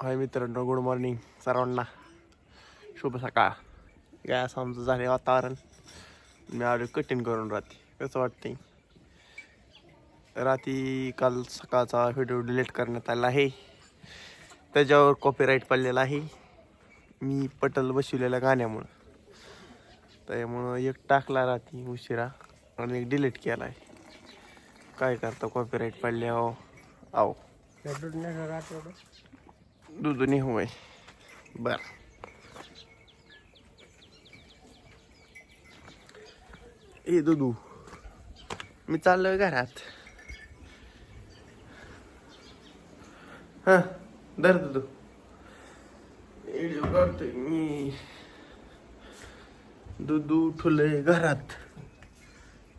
हाय मित्रांनो good morning सर्वांना. शुभ सकाळ. काय असं आमचं झाले वातावरण. मी आलो कठीण करून रात्री. कसं वाटते रात्री काल सकाळचा व्हिडिओ डिलीट करण्यात आला आहे. त्याच्यावर कॉपीराईट पडलेला आहे. मी पटल बसवलेल्या गाण्यामुळं. त्यामुळं एक टाकला रात्री उशिरा आणि एक डिलीट केला आहे. काय करता कॉपीराईट पडल्यावर हो? आहो. दुधनी होय. बर. ए दुधू. मी चाललोय घरात. हा धर दुधू. व्हिडिओ काढतोय मी. दुधू ठुलय घरात.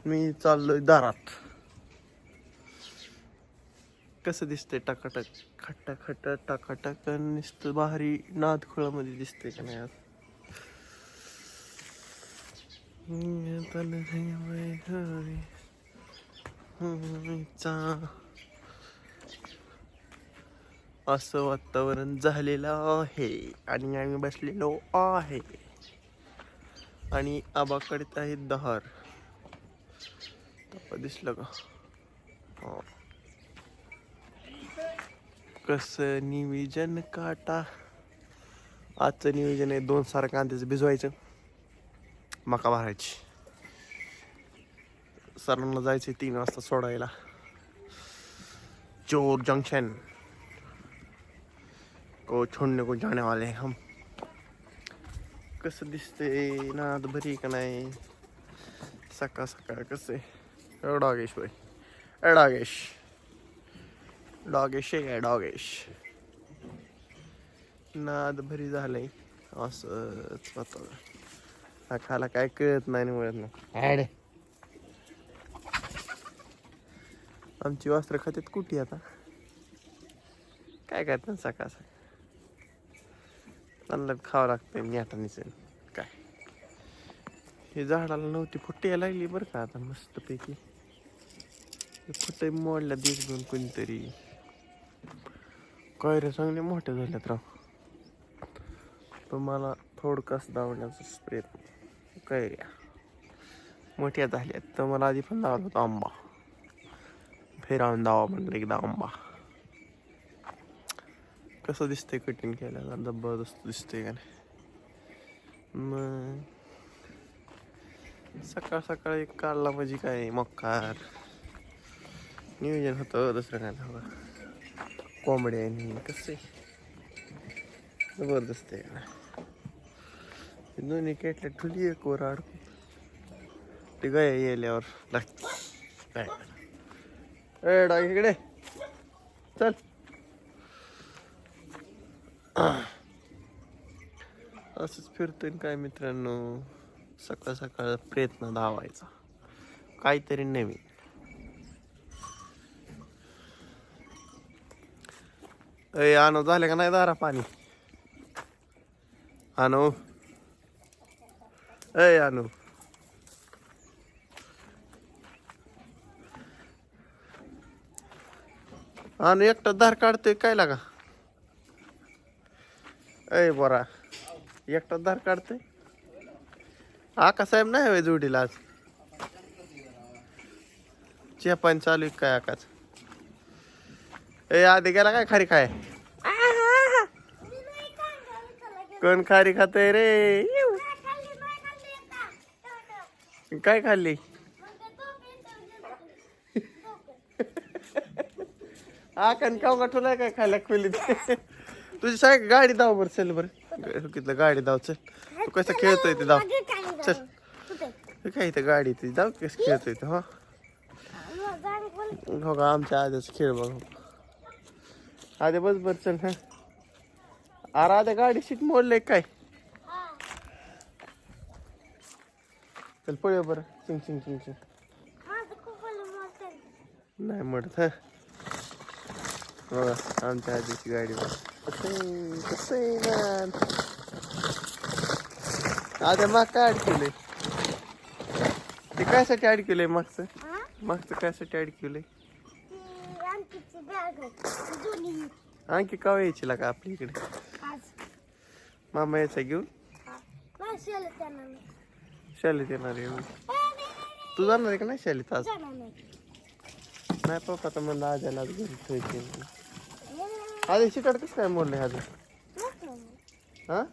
मी चाललोय दारात. कसं दिसतंय टाकाटक? खट्टा खट्टा टाकाटक नुसतं भारी नादखुळामध्ये दिसतंय का नाही आज असं वातावरण झालेलं आहे आणि आम्ही बसलेलो आहे. आणि आबाकडे आहे दहार. दिसलं का? कसं निविजन काटा? आजचं नियोजन आहे दोन सारं कांद्याचं भिजवायचं मका भरायची. सरांना जायचं तीन वाजता सोडायला. चोर जंक्शन. को छोडने को जाने वाले हम. कसं दिसते नाद भरी का नाही? सकाळ सकाळ कसं आहे? गेश भाई. एवढा गेश डॉगेश आहे काय डॉगेश. नाद भरी झालंय. असंच हा खाला काय कळत नाही मिळत नाही. आमची वस्त्र खात्यात कुठे आता? काय करतात सकाळ सकाळ? त्यांना खावं लागतंय नेटानीच काय? हे झाडाला नव्हती फुट्टी यायला लागली बरं का आता मस्तपैकी. फुटे मोडल्या देख दोन कोणीतरी. काय चांगले मोठे झालेत राव. तुम्हाला थोडकास दावण्याचा प्रयत्न. काय मोठ्या झाल्यात तर मला आधी पण लावला होता आंबा. फिरावून दावा म्हणलं एकदा आंबा. कसं दिसतंय कटिंग केल्याला जबरदस्त दिसतंय का नाही? मग सकाळ सकाळी एक काढला म्हणजे काय मक्कार. नियोजन होतं दुसरं काय नव्हतं कोंबडी आणि कसं जबरदस्त आहे दोन्ही केटल्या ठुली एक वर अडकून. ते गाय येल्यावर लागते काय डाग इकडे. चल. असंच फिरतोय काय मित्रांनो. सकाळ सकाळ प्रयत्न धावायचा. काहीतरी नवीन. अय आणू झाले का नाही दारा पाणी आणू अय आणू आणि एकटा धार काढतोय काय लागा अय बरा एकटा धार काढतोय आका साहेब नाही होय जोडीला आज चेपान चालू आहे काय आकाच ए आधी गेला काय खारी खाय? कोण खारी खातय रे? काय खाल्ली? आकान काव का ठेवलाय काय खायला खोलीत तुझी सायक गाडी दाव बरं चल बर. कितलं गाडी दाव चल. तू कसं खेळतोय ते दाव. चल. काय इथं गाडी ती? जाऊ कसं खेळतोय ते हो. हो का आमच्या आधीच खेळ बघ. आधी बस बर चल हा. अरे आधी गाडी सीट मोडले काय? चल पळूया बरं. चिंग चिंग चिंग चिंग. नाही मडत हा. बघा आमच्या आधीची गाडी बघ. कसं ना आता माग काय अडकवलंय ते कायसाठी अडकवलंय मागचं? मागचं कायसाठी अडकवलंय आणखी कवा यायची का आपल्या इकडे? मामा यायचा घेऊन? शालेत येणार आहे हो. तू जाणार आहे का नाही शालीत आज? नाही. पप्पा तर म्हणलं आज याला घरी ठेवायचे नाही, आधी शिकड कसं काय मोडले आज? हा?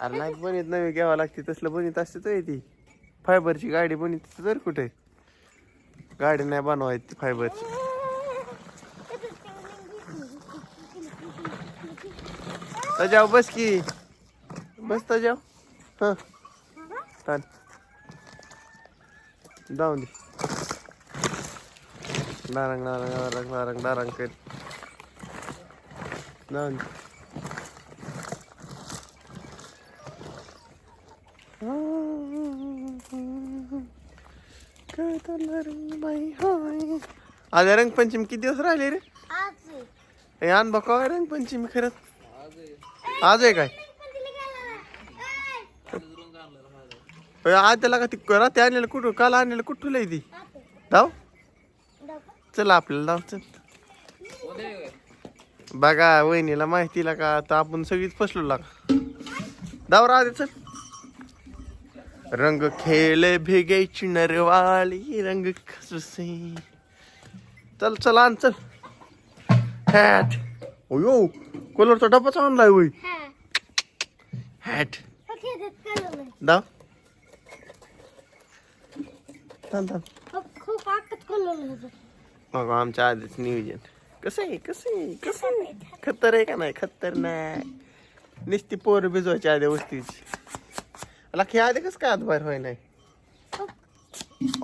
अरे नाही बनीत नवी घ्यावं लागते. तसलं बनीत असते तर ती. फायबरची गाडी बनीत तर कुठे. गाडी नाही बनवायची फायबरची जाऊ बस की. बस त्याच्यावर हा. चाल. जाऊन दे. नारंग नारंग नारंग नारंग नारंग कर जाऊन दे. आज रंगपंचमी किती दिवस राहिले रे. हे आण बघ रंगपंचमी खरंच? आज आहे काय? आज त्याला का ती रात्री आणलेलं कुठं काल आणलेलं कुठं लय ती. धाव. चला आपल्याला धाव चल. बघा वहिनीला माहितीला का आता आपण सगळीच फसलो लागा. धाव राहते चल. रंग खेळ भेगायची नरवाळी रंग खसुसे चल चल आण चल. हॅट ओयो कलरचा डब्बाच आणलाय होय. हॅट ह्याचं. मग आमच्या आधीच नियोजन. कसं आहे कसं आहे कसं आहे? खतर आहे? का नाही? खतर नाही. नुसती पोर भिजवायची आधी वस्तीची. अला खेळ आधी कसं काय आत बाहेर व्हाय नाही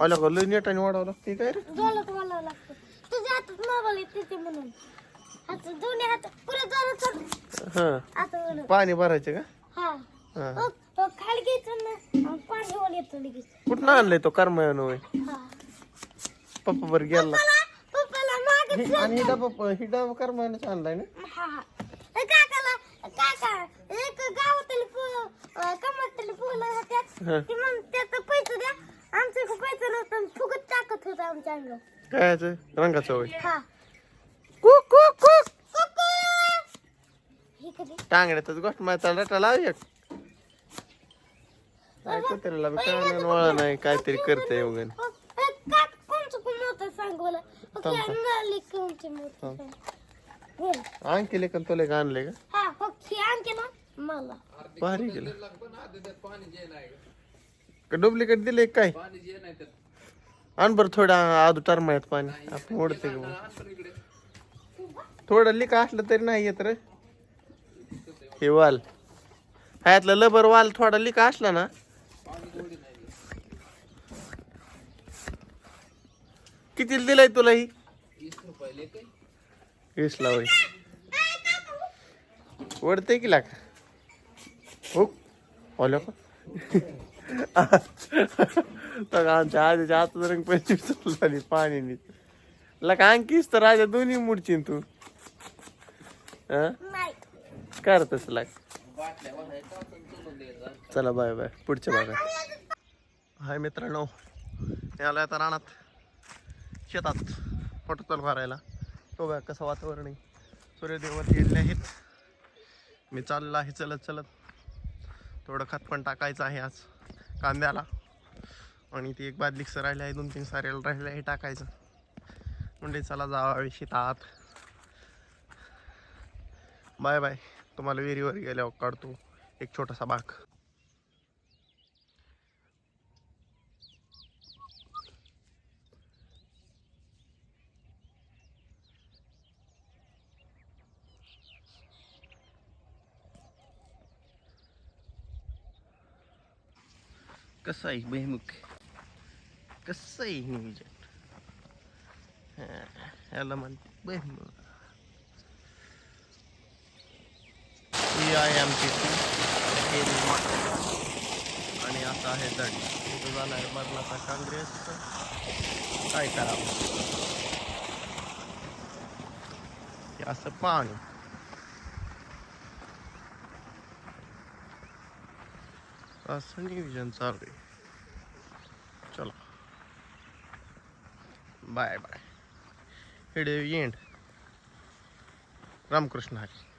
आला का? लय नेटाने वाढावं लागते काय रे? जोरात बोलावं लागतं. तुझ्या हातात मोबाईल आहे तिथे म्हणून. हात दोन्ही हात पुढे जोरात चाल. हा. आता म्हणून पाणी भरायचं का? हा. हा. बघ, बघ, खाली घ्यायचं ना आणि पाणी वर येतं लगेच. कुठं आणलंय तो कर्मयान होय? हा. पप्पा बर गेला. पप्पाला पप्पाला मागे हि- आणि हिडा पप्पा हिडा कर्मयानच आणलाय ना? हा हा. काकाला काका एक गावातली होत्यात हा. ती मग त्याचं पैसे द्या. आमचं पैसे नव्हतं फुगत टाकत होतं आमच्या अंगावर. काय याचं? रंगाचं होय. हा. कुक कुक कुक. कुकू! हे कधी? टांगड्यातच गोष्ट माहिती रटा लाव एक. काय कुत्र्याला बी वळा नाही काहीतरी करतंय वगैरे ए, का कोणचं कोण मोठं सांग मला ओके थांब, थांब. अंगाली कोणचे मोठं. थांब. सांग बोल. आणखी लेखन तुला का आणले का? हा आणखी ना मला. भारी गेलं. का डुप्लिकेट दिले काय? आण बरं थोडं आधू टरमायत पाणी. आपण ओढते का मग? थोडं लिका असलं तरी नाही येत रे. हे वाल. ह्यातलं लबर वाल थोडा लिका असला ना. किती दिलंय तुला ही? वीस ला होय. ओढते की लाका? हो ओल्या का तर आमच्या आधीच्या हातात रंग पंचवीस चालू झाली पाणी लका आणखीच तर राजा दोन्ही मुडचीन तू कर तसं लाग चला बाय बाय पुढच्या भागात हाय मित्रांनो याला आता रानात शेतात फोटो भरायला तो बघा कसं वातावरण आहे सूर्यदेवत गेलेले आहेत मी चाललो आहे चलत चलत थोडं खत पण टाकायचं आहे आज कांद्याला. आणि ती एक बादलीक राहिली आहे दोन तीन साऱ्याला राहिले आहे टाकायचं. म्हणजे चला जावा शेतात. Bye bye. तुम्हाला विहिरीवर गेल्यावर काढतो एक छोटासा बाग. कसं आहे बेमुख कसं आहे नियोजन याला म्हणते बेमुख ही आहे आमची आणि आता आहे दंड. इथं झाला आहे मरणाचा काँग्रेस. काय करावं? असं पाणी. असं नियोजन चालू आहे. चला. Bye bye. हिडे एंड रामकृष्ण हरी.